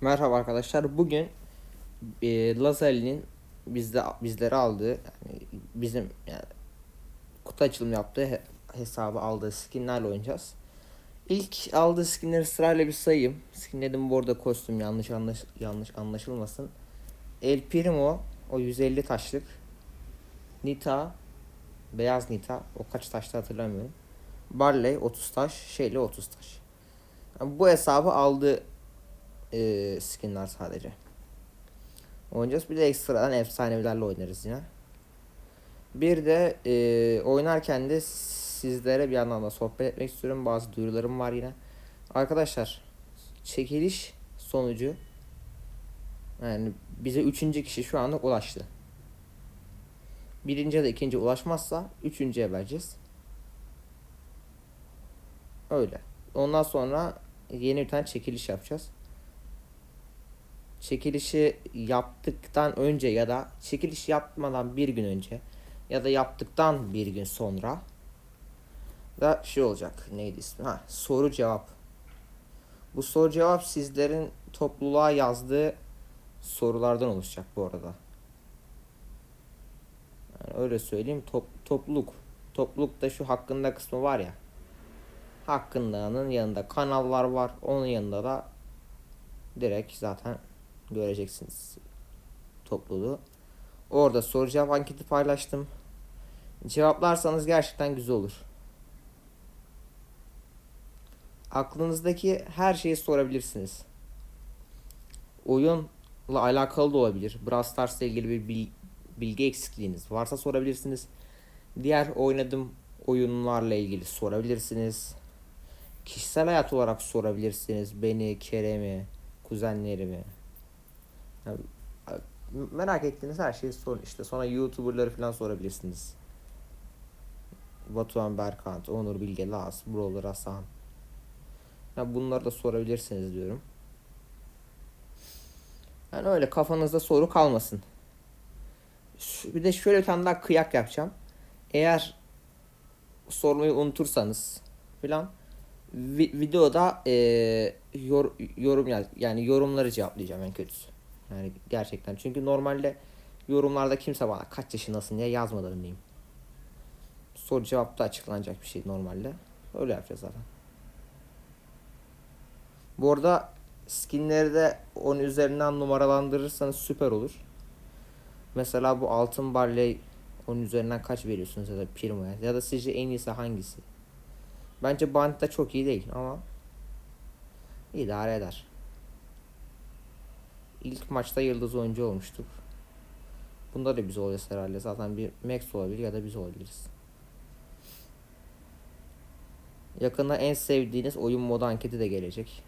Merhaba arkadaşlar. Bugün e, Lazerli'nin bizde bizlere aldığı yani bizim yani kutu açılımı yaptığı he- hesabı aldığı skinlerle oynayacağız. İlk aldığı skinleri sırayla bir sayayım. Skinlerim bu arada kostüm yanlış anlaş yanlış anlaşılmasın. El Primo o 150 taşlık. Nita beyaz Nita o kaç taşta hatırlamıyorum. Barley 30 taş, Shelly 30 taş. Yani bu hesabı aldı e, skinler sadece. Oynayacağız. Bir de ekstradan efsanevilerle oynarız yine. Bir de e, oynarken de sizlere bir yandan da sohbet etmek istiyorum. Bazı duyurularım var yine. Arkadaşlar çekiliş sonucu yani bize üçüncü kişi şu anda ulaştı. Birinci ya da ikinci ulaşmazsa üçüncüye vereceğiz. Öyle. Ondan sonra yeni bir tane çekiliş yapacağız çekilişi yaptıktan önce ya da çekiliş yapmadan bir gün önce ya da yaptıktan bir gün sonra da şey olacak. Neydi ismi? Ha, soru cevap. Bu soru cevap sizlerin topluluğa yazdığı sorulardan oluşacak bu arada. Yani öyle söyleyeyim. Top, topluluk. Toplulukta şu hakkında kısmı var ya. Hakkında'nın yanında kanallar var. Onun yanında da direkt zaten göreceksiniz topluluğu. Orada soru cevap anketi paylaştım. Cevaplarsanız gerçekten güzel olur. Aklınızdaki her şeyi sorabilirsiniz. Oyunla alakalı da olabilir. Brawl Stars'la ilgili bir bil- bilgi eksikliğiniz varsa sorabilirsiniz. Diğer oynadığım oyunlarla ilgili sorabilirsiniz. Kişisel hayat olarak sorabilirsiniz. Beni, Kerem'i, kuzenlerimi. Yani, merak ettiğiniz her şeyi sorun. İşte sonra YouTuber'ları falan sorabilirsiniz. Batuhan Berkant, Onur Bilge, Laz, Brawler Hasan. Yani bunları da sorabilirsiniz diyorum. Yani öyle kafanızda soru kalmasın. Bir de şöyle bir tane daha kıyak yapacağım. Eğer sormayı unutursanız filan vi- videoda eee, yor- yorum yaz yani yorumları cevaplayacağım en kötüsü. Yani gerçekten çünkü normalde yorumlarda kimse bana kaç yaşındasın diye yazmadı diyeyim. Soru cevapta açıklanacak bir şey normalde. Öyle yapacağız zaten. Bu arada skinleri de 10 üzerinden numaralandırırsanız süper olur. Mesela bu altın barley 10 üzerinden kaç veriyorsunuz ya da Primo'ya ya da sizce en iyisi hangisi? Bence Bant da çok iyi değil ama idare eder. İlk maçta yıldız oyuncu olmuştuk. Bunda da biz olacağız herhalde. Zaten bir Max olabilir ya da biz olabiliriz. Yakında en sevdiğiniz oyun modu anketi de gelecek.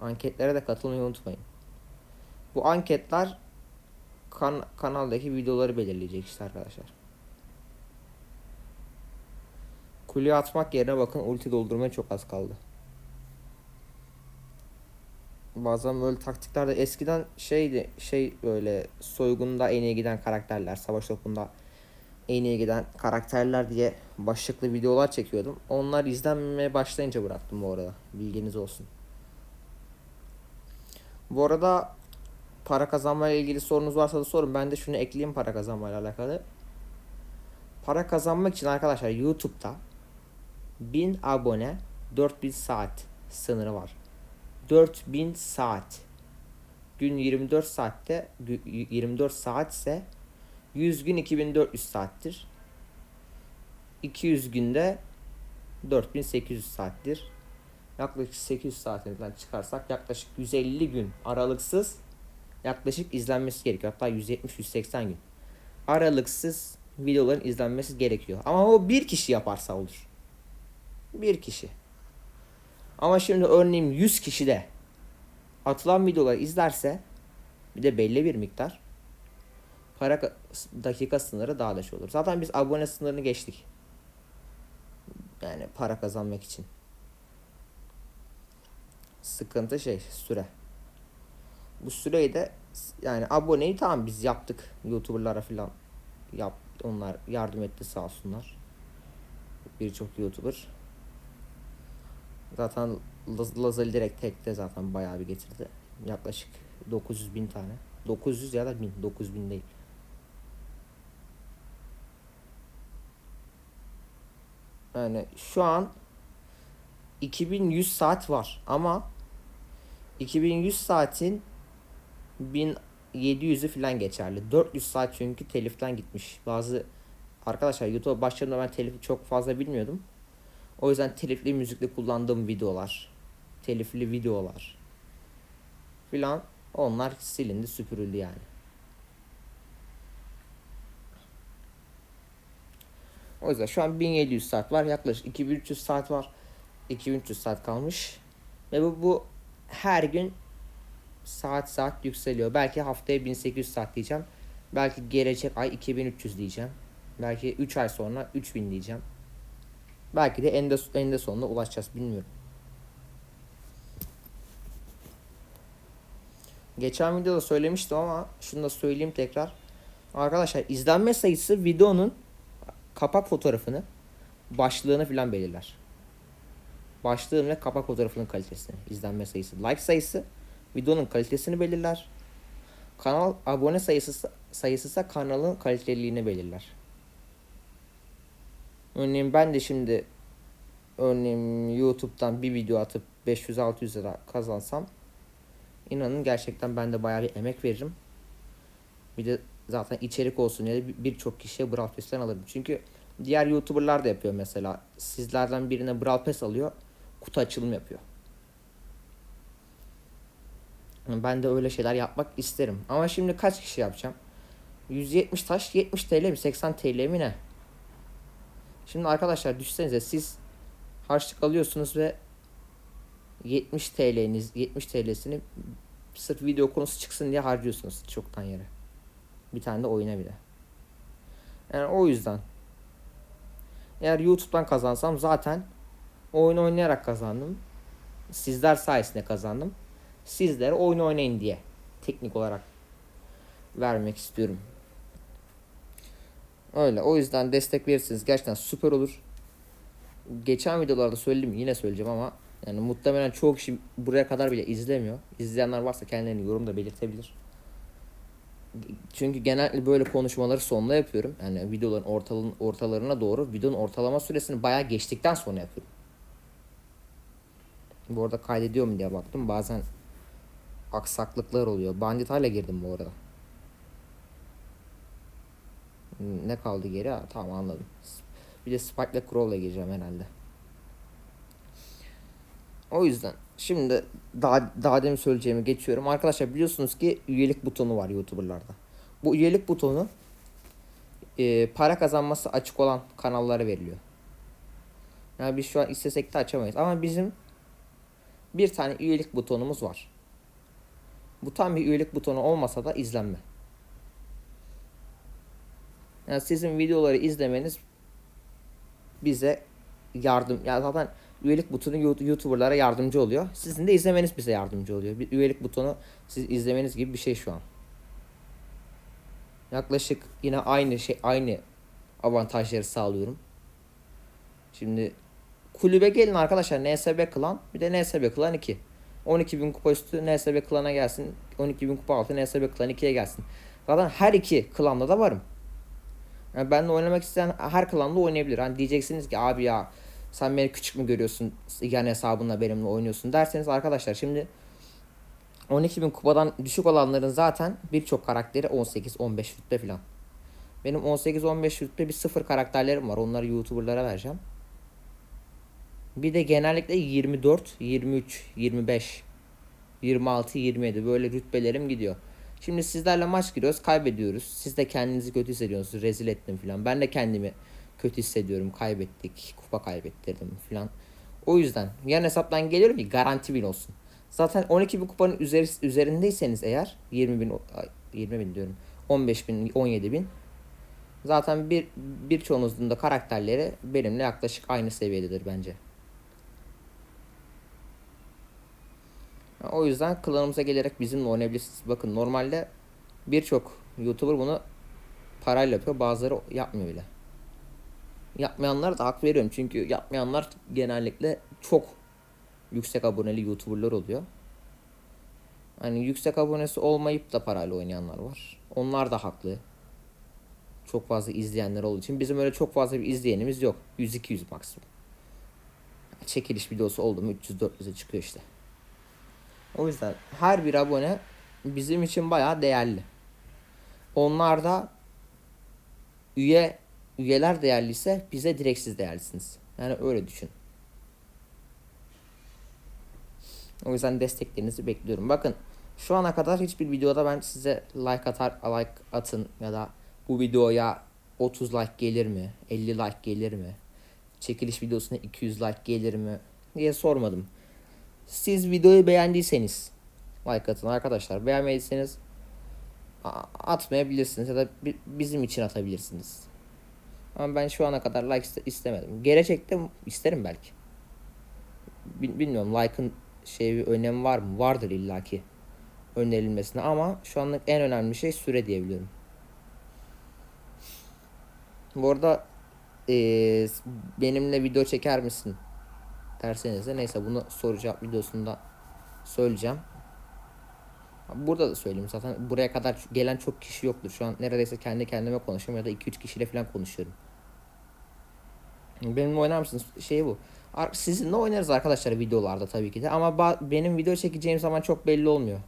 Anketlere de katılmayı unutmayın. Bu anketler kan kanaldaki videoları belirleyecek işte arkadaşlar. Kuleye atmak yerine bakın ulti doldurmaya çok az kaldı. Bazen böyle taktiklerde eskiden şeydi şey böyle soygunda en iyi giden karakterler, savaş topunda en iyi giden karakterler diye başlıklı videolar çekiyordum. Onlar izlenmeye başlayınca bıraktım bu arada. Bilginiz olsun. Bu arada para kazanmayla ilgili sorunuz varsa da sorun. Ben de şunu ekleyeyim para kazanmayla alakalı. Para kazanmak için arkadaşlar YouTube'da 1000 abone 4000 saat sınırı var. 4000 saat. Gün 24 saatte gü- 24 saat ise 100 gün 2400 saattir. 200 günde 4800 saattir. Yaklaşık 800 saatinden çıkarsak yaklaşık 150 gün aralıksız yaklaşık izlenmesi gerekiyor. Hatta 170-180 gün. Aralıksız videoların izlenmesi gerekiyor. Ama o bir kişi yaparsa olur. Bir kişi. Ama şimdi örneğin 100 kişi de atılan videoları izlerse bir de belli bir miktar para ka- dakika sınırı daha da şey olur. Zaten biz abone sınırını geçtik. Yani para kazanmak için. Sıkıntı şey süre. Bu süreyi de yani aboneyi tamam biz yaptık. Youtuberlara falan yap onlar yardım etti sağ olsunlar. Birçok Youtuber. Zaten Laz- Lazali direkt tekte zaten bayağı bir getirdi. Yaklaşık 900 bin tane. 900 ya da 1000. 900 bin değil. Yani şu an 2100 saat var ama 2100 saatin 1700'ü falan geçerli. 400 saat çünkü teliften gitmiş. Bazı arkadaşlar YouTube başladığımda ben telifi çok fazla bilmiyordum. O yüzden telifli müzikle kullandığım videolar, telifli videolar filan onlar silindi, süpürüldü yani. O yüzden şu an 1700 saat var. Yaklaşık 2300 saat var. 2300 saat kalmış. Ve bu, bu her gün saat saat yükseliyor. Belki haftaya 1800 saat diyeceğim. Belki gelecek ay 2300 diyeceğim. Belki 3 ay sonra 3000 diyeceğim. Belki de eninde, eninde sonuna ulaşacağız bilmiyorum. Geçen videoda söylemiştim ama şunu da söyleyeyim tekrar. Arkadaşlar izlenme sayısı videonun kapak fotoğrafını, başlığını falan belirler. Başlığın ve kapak fotoğrafının kalitesini, izlenme sayısı, like sayısı videonun kalitesini belirler. Kanal abone sayısı sayısı ise kanalın kaliteliliğini belirler. Örneğin ben de şimdi örneğin YouTube'dan bir video atıp 500-600 lira kazansam inanın gerçekten ben de bayağı bir emek veririm. Bir de zaten içerik olsun diye birçok kişiye Brawl Pass'ten alırım. Çünkü diğer YouTuber'lar da yapıyor mesela. Sizlerden birine Brawl Pass alıyor, kutu açılım yapıyor. Ben de öyle şeyler yapmak isterim. Ama şimdi kaç kişi yapacağım? 170 taş 70 TL mi 80 TL mi ne? Şimdi arkadaşlar düşünsenize siz harçlık alıyorsunuz ve 70 TL'niz 70 TL'sini sırf video konusu çıksın diye harcıyorsunuz çoktan yere. Bir tane de oyuna bile. Yani o yüzden eğer YouTube'dan kazansam zaten oyun oynayarak kazandım. Sizler sayesinde kazandım. Sizlere oyun oynayın diye teknik olarak vermek istiyorum. Öyle. O yüzden destek verirseniz gerçekten süper olur. Geçen videolarda söyledim yine söyleyeceğim ama yani muhtemelen çoğu kişi buraya kadar bile izlemiyor. İzleyenler varsa kendilerini yorumda belirtebilir. Çünkü genellikle böyle konuşmaları sonunda yapıyorum. Yani videoların ortalığın, ortalarına doğru videonun ortalama süresini bayağı geçtikten sonra yapıyorum. Bu arada kaydediyor mu diye baktım. Bazen aksaklıklar oluyor. Bandit hala girdim bu arada. Ne kaldı geri? Ha, tamam anladım. Bir de Spike ile Crow'la gireceğim herhalde. O yüzden şimdi daha, daha demin söyleyeceğimi geçiyorum. Arkadaşlar biliyorsunuz ki üyelik butonu var YouTuber'larda. Bu üyelik butonu e, para kazanması açık olan kanallara veriliyor. Yani biz şu an istesek de açamayız. Ama bizim bir tane üyelik butonumuz var. Bu tam bir üyelik butonu olmasa da izlenme. Yani sizin videoları izlemeniz bize yardım yani zaten üyelik butonu YouTuber'lara yardımcı oluyor. Sizin de izlemeniz bize yardımcı oluyor. Bir üyelik butonu siz izlemeniz gibi bir şey şu an. Yaklaşık yine aynı şey aynı avantajları sağlıyorum. Şimdi kulübe gelin arkadaşlar NSB klan bir de NSB klan 2. 12.000 kupa üstü NSB klana gelsin. 12.000 kupa altı NSB klan 2'ye gelsin. Zaten her iki klanda da varım. Yani benimle oynamak isteyen her klanda oynayabilir. Hani diyeceksiniz ki abi ya sen beni küçük mü görüyorsun yani hesabınla benimle oynuyorsun derseniz arkadaşlar şimdi 12.000 kupadan düşük olanların zaten birçok karakteri 18-15 rütbe falan. Benim 18-15 rütbe bir sıfır karakterlerim var. Onları YouTuber'lara vereceğim. Bir de genellikle 24, 23, 25, 26, 27 böyle rütbelerim gidiyor. Şimdi sizlerle maç giriyoruz, kaybediyoruz. Siz de kendinizi kötü hissediyorsunuz, rezil ettim falan. Ben de kendimi kötü hissediyorum, kaybettik, kupa kaybettirdim falan. O yüzden yan hesaptan geliyorum ki garanti bin olsun. Zaten 12 bin kupanın üzeri, üzerindeyseniz eğer 20 bin 20 bin diyorum 15 bin 17 bin zaten bir birçoğunuzun da karakterleri benimle yaklaşık aynı seviyededir bence. O yüzden klanımıza gelerek bizimle oynayabilirsiniz. Bakın normalde birçok YouTuber bunu parayla yapıyor. Bazıları yapmıyor bile. Yapmayanlara da hak veriyorum. Çünkü yapmayanlar genellikle çok yüksek aboneli YouTuber'lar oluyor. Hani yüksek abonesi olmayıp da parayla oynayanlar var. Onlar da haklı. Çok fazla izleyenler olduğu için bizim öyle çok fazla bir izleyenimiz yok. 100-200 maksimum. Çekiliş videosu oldu mu 300-400'e çıkıyor işte. O yüzden her bir abone bizim için bayağı değerli. Onlar da üye üyeler değerliyse bize direkt siz değerlisiniz. Yani öyle düşün. O yüzden desteklerinizi bekliyorum. Bakın şu ana kadar hiçbir videoda ben size like atar like atın ya da bu videoya 30 like gelir mi? 50 like gelir mi? Çekiliş videosuna 200 like gelir mi? diye sormadım. Siz videoyu beğendiyseniz like atın arkadaşlar. Beğenmediyseniz atmayabilirsiniz ya da bi- bizim için atabilirsiniz. Ama ben şu ana kadar like iste- istemedim. Gelecekte isterim belki. Bil- bilmiyorum like'ın şey bir önemi var mı? Vardır illaki önerilmesine ama şu anlık en önemli şey süre diyebiliyorum. Bu arada eee, benimle video çeker misin derseniz de neyse bunu soru cevap videosunda söyleyeceğim. Burada da söyleyeyim zaten buraya kadar gelen çok kişi yoktur. Şu an neredeyse kendi kendime konuşuyorum ya da 2-3 kişiyle falan konuşuyorum. Benimle oynar mısınız? Şey bu. Sizinle oynarız arkadaşlar videolarda tabii ki de ama benim video çekeceğim zaman çok belli olmuyor.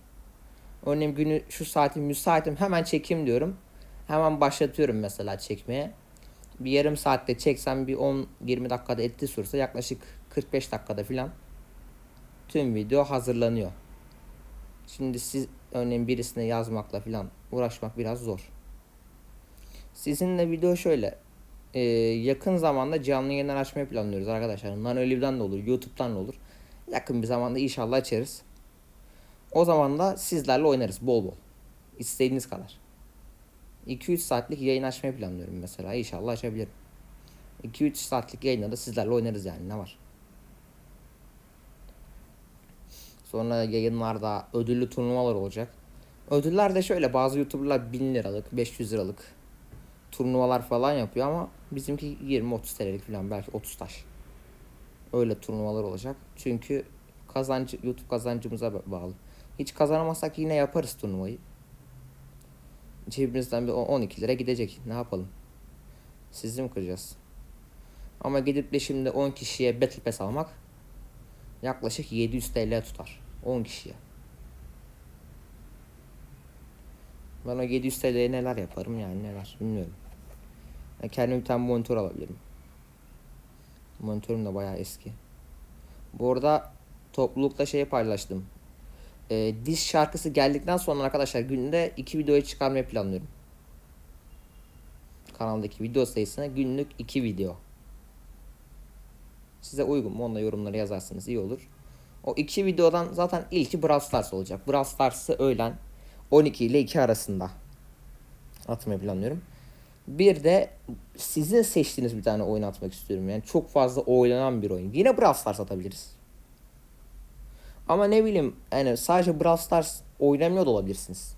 Örneğin günü şu saatim müsaitim hemen çekeyim diyorum. Hemen başlatıyorum mesela çekmeye. Bir yarım saatte çeksem bir 10-20 dakikada etti sürse yaklaşık 45 dakikada filan tüm video hazırlanıyor. Şimdi siz örneğin birisine yazmakla filan uğraşmak biraz zor. Sizinle video şöyle. Ee, yakın zamanda canlı yayınlar açmayı planlıyoruz arkadaşlar. Nanolive'den de olur, YouTube'dan da olur. Yakın bir zamanda inşallah açarız. O zaman da sizlerle oynarız bol bol. İstediğiniz kadar. 2-3 saatlik yayın açmayı planlıyorum mesela. İnşallah açabilirim. 2-3 saatlik yayında da sizlerle oynarız yani ne var. Sonra yayınlarda ödüllü turnuvalar olacak. Ödüller de şöyle bazı YouTuber'lar 1000 liralık, 500 liralık turnuvalar falan yapıyor ama bizimki 20-30 TL'lik falan belki 30 taş. Öyle turnuvalar olacak. Çünkü kazancı YouTube kazancımıza ba- bağlı. Hiç kazanamazsak yine yaparız turnuvayı. Cebimizden bir 12 lira gidecek. Ne yapalım? Sizi mi kıracağız? Ama gidip de şimdi 10 kişiye Battle Pass almak yaklaşık 700 TL tutar. 10 kişiye. Ben o 700 TL'ye neler yaparım yani neler bilmiyorum. Ben kendime bir tane monitör alabilirim. Monitörüm de bayağı eski. Bu arada toplulukta şey paylaştım. Ee, diz şarkısı geldikten sonra arkadaşlar günde iki videoyu çıkarmayı planlıyorum. Kanaldaki video sayısına günlük iki video. Size uygun mu? Onu da yorumlara yazarsınız iyi olur. O iki videodan zaten ilki Brawl Stars olacak. Brawl Stars'ı öğlen 12 ile 2 arasında atmayı planlıyorum. Bir de sizin seçtiğiniz bir tane oyun atmak istiyorum. Yani çok fazla oynanan bir oyun. Yine Brawl Stars atabiliriz. Ama ne bileyim yani sadece Brawl Stars oynamıyor da olabilirsiniz.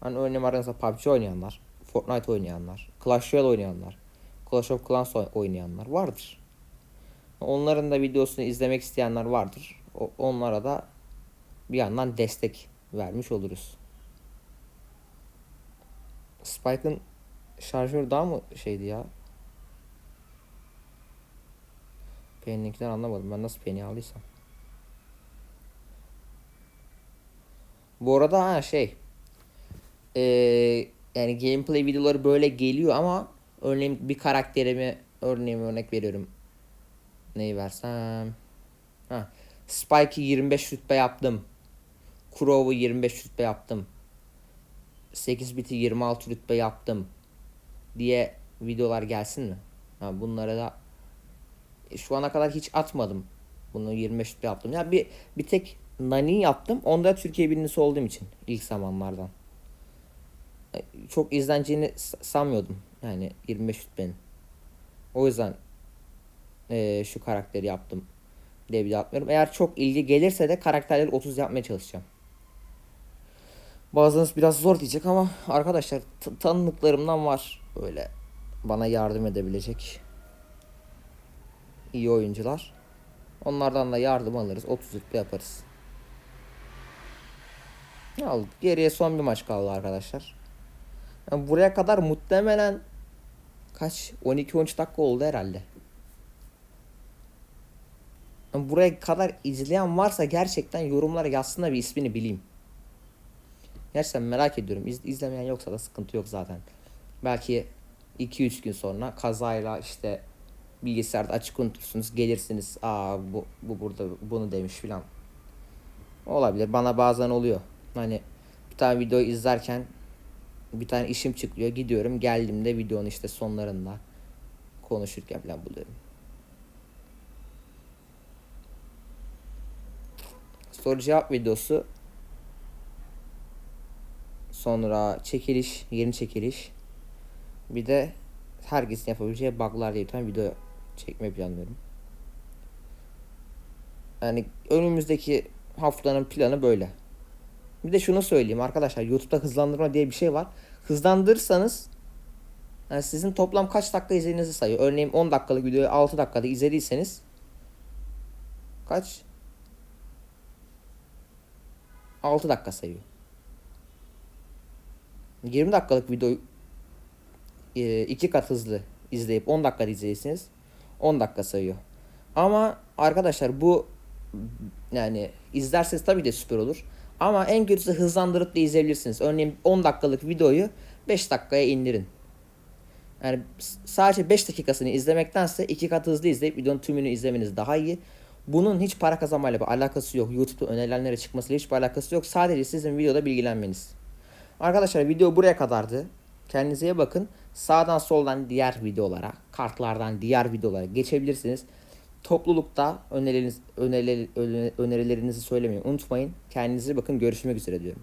Hani örneğin aranızda PUBG oynayanlar, Fortnite oynayanlar, Clash Royale oynayanlar, Clash of Clans oy- oynayanlar vardır. Onların da videosunu izlemek isteyenler vardır. Onlara da bir yandan destek vermiş oluruz. Spike'ın şarjörü daha mı şeydi ya? Penny'inkinden anlamadım. Ben nasıl Penny aldıysam. Bu arada ha şey. Eee yani gameplay videoları böyle geliyor ama örneğin bir karakterimi örneğin örnek veriyorum. Neyi versem? Ha. Spike'ı 25 rütbe yaptım. Crow'u 25 rütbe yaptım. 8 biti 26 rütbe yaptım diye videolar gelsin mi? Ha, bunlara da e, şu ana kadar hiç atmadım. Bunu 25 rütbe yaptım. Ya bir bir tek Nani yaptım. Onda Türkiye birincisi olduğum için ilk zamanlardan. E, Çok izleneceğini sanmıyordum. Yani 25 rütbenin. O yüzden e, şu karakteri yaptım diye video atmıyorum. Eğer çok ilgi gelirse de karakterleri 30 yapmaya çalışacağım. Bazılarınız biraz zor diyecek ama arkadaşlar tanıdıklarımdan var böyle bana yardım edebilecek iyi oyuncular. Onlardan da yardım alırız. 30 rütbe yaparız. Aldık. Geriye son bir maç kaldı arkadaşlar. Yani buraya kadar muhtemelen kaç 12-13 dakika oldu herhalde. Buraya kadar izleyen varsa gerçekten yorumlara yazsın da bir ismini bileyim. Gerçekten merak ediyorum. İz, izlemeyen yoksa da sıkıntı yok zaten. Belki 2-3 gün sonra kazayla işte bilgisayarda açık unutursunuz. Gelirsiniz. Aa bu, bu burada bunu demiş filan. Olabilir. Bana bazen oluyor. Hani bir tane video izlerken bir tane işim çıkıyor. Gidiyorum. Geldiğimde videonun işte sonlarında konuşurken falan buluyorum. Soru cevap videosu. Sonra çekiliş, yeni çekiliş. Bir de herkesin yapabileceği bug'lar diye bir tane video çekmeyi planlıyorum. Yani önümüzdeki haftanın planı böyle. Bir de şunu söyleyeyim arkadaşlar YouTube'da hızlandırma diye bir şey var. Hızlandırırsanız yani sizin toplam kaç dakika izlediğinizi sayıyor. Örneğin 10 dakikalık videoyu 6 dakikada izlediyseniz kaç? 6 dakika sayıyor. 20 dakikalık videoyu e, iki kat hızlı izleyip 10 dakikada izleyesiniz 10 dakika sayıyor. Ama arkadaşlar bu yani izlerseniz tabii de süper olur. Ama en kötüsü hızlandırıp da izleyebilirsiniz. Örneğin 10 dakikalık videoyu 5 dakikaya indirin. Yani sadece 5 dakikasını izlemektense iki kat hızlı izleyip videonun tümünü izlemeniz daha iyi. Bunun hiç para kazanmayla bir alakası yok. YouTube'da önerilenlere çıkmasıyla hiçbir alakası yok. Sadece sizin videoda bilgilenmeniz. Arkadaşlar video buraya kadardı. Kendinize iyi bakın. Sağdan soldan diğer videolara, kartlardan diğer videolara geçebilirsiniz. Toplulukta önerileriniz, öneriler, önerilerinizi söylemeyi unutmayın. Kendinize bakın. Görüşmek üzere diyorum.